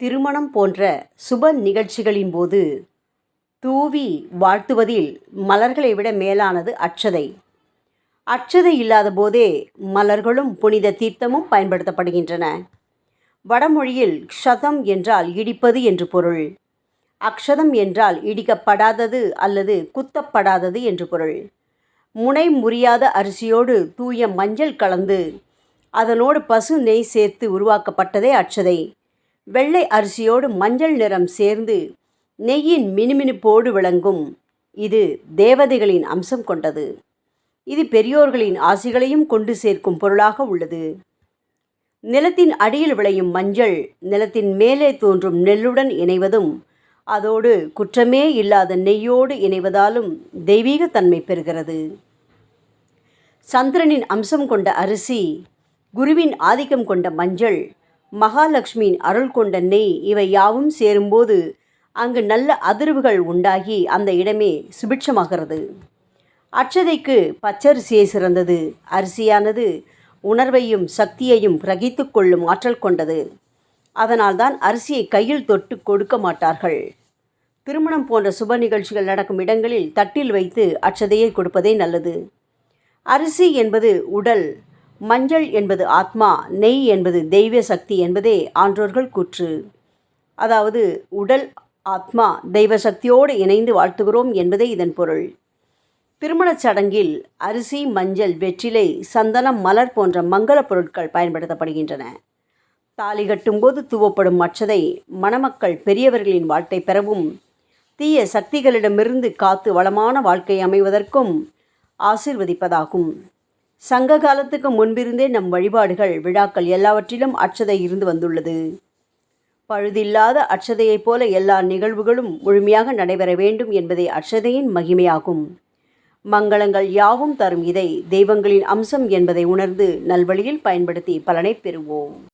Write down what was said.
திருமணம் போன்ற சுப நிகழ்ச்சிகளின் போது தூவி வாழ்த்துவதில் மலர்களை விட மேலானது அட்சதை அட்சதை இல்லாத போதே மலர்களும் புனித தீர்த்தமும் பயன்படுத்தப்படுகின்றன. வடமொழியில் க்ஷதம் என்றால் இடிப்பது என்று பொருள். அக்ஷதம் என்றால் இடிக்கப்படாதது அல்லது குத்தப்படாதது என்று பொருள். முனை முறியாத அரிசியோடு தூய மஞ்சள் கலந்து அதனோடு பசு நெய் சேர்த்து உருவாக்கப்பட்டதே அட்சதை வெள்ளை அரிசியோடு மஞ்சள் நிறம் சேர்ந்து நெய்யின் மினுமினுப்போடு விளங்கும். இது தேவதைகளின் அம்சம் கொண்டது. இது பெரியோர்களின் ஆசிகளையும் கொண்டு சேர்க்கும் பொருளாக உள்ளது. நிலத்தின் அடியில் விளையும் மஞ்சள் நிலத்தின் மேலே தோன்றும் நெல்லுடன் இணைவதும் அதோடு குற்றமே இல்லாத நெய்யோடு இணைவதாலும் தெய்வீக தன்மை பெறுகிறது. சந்திரனின் அம்சம் கொண்ட அரிசி குருவின் ஆதிக்கம் கொண்ட மஞ்சள் மகாலட்சுமியின் அருள் கொண்ட நெய் இவை யாவும் சேரும்போது அங்கு நல்ல அதிர்வுகள் உண்டாகி அந்த இடமே சுபிட்சமாகிறது. அட்சதைக்கு பச்சரிசியே சிறந்தது. அரிசியானது உணர்வையும் சக்தியையும் கிரகித்து கொள்ளும் ஆற்றல் கொண்டது. அதனால்தான் அரிசியை கையில் தொட்டு கொடுக்க மாட்டார்கள். திருமணம் போன்ற சுப நிகழ்ச்சிகள் நடக்கும் இடங்களில் தட்டில் வைத்து அச்சதையை கொடுப்பதே நல்லது. அரிசி என்பது உடல் மஞ்சள் என்பது ஆத்மா நெய் என்பது தெய்வ சக்தி என்பதே ஆன்றோர்கள் கூற்று. அதாவது உடல் ஆத்மா தெய்வ சக்தியோடு இணைந்து வாழ்த்துகிறோம் என்பதே இதன் பொருள். திருமணச் சடங்கில் அரிசி மஞ்சள் வெற்றிலை சந்தனம் மலர் போன்ற மங்களப் பொருட்கள் பயன்படுத்தப்படுகின்றன. தாலி கட்டும்போது தூவப்படும் மற்றதை மணமக்கள் பெரியவர்களின் வாழ்க்கை பெறவும் தீய சக்திகளிடமிருந்து காத்து வளமான வாழ்க்கை அமைவதற்கும் ஆசிர்வதிப்பதாகும். சங்க காலத்துக்கு முன்பிருந்தே நம் வழிபாடுகள் விழாக்கள் எல்லாவற்றிலும் அச்சதை இருந்து வந்துள்ளது. பழுதில்லாத அட்சதையைப் போல எல்லா நிகழ்வுகளும் முழுமையாக நடைபெற வேண்டும் என்பதே அட்சதையின் மகிமையாகும். மங்களங்கள் யாவும் தரும் இதை தெய்வங்களின் அம்சம் என்பதை உணர்ந்து நல்வழியில் பயன்படுத்தி பலனை பெறுவோம்.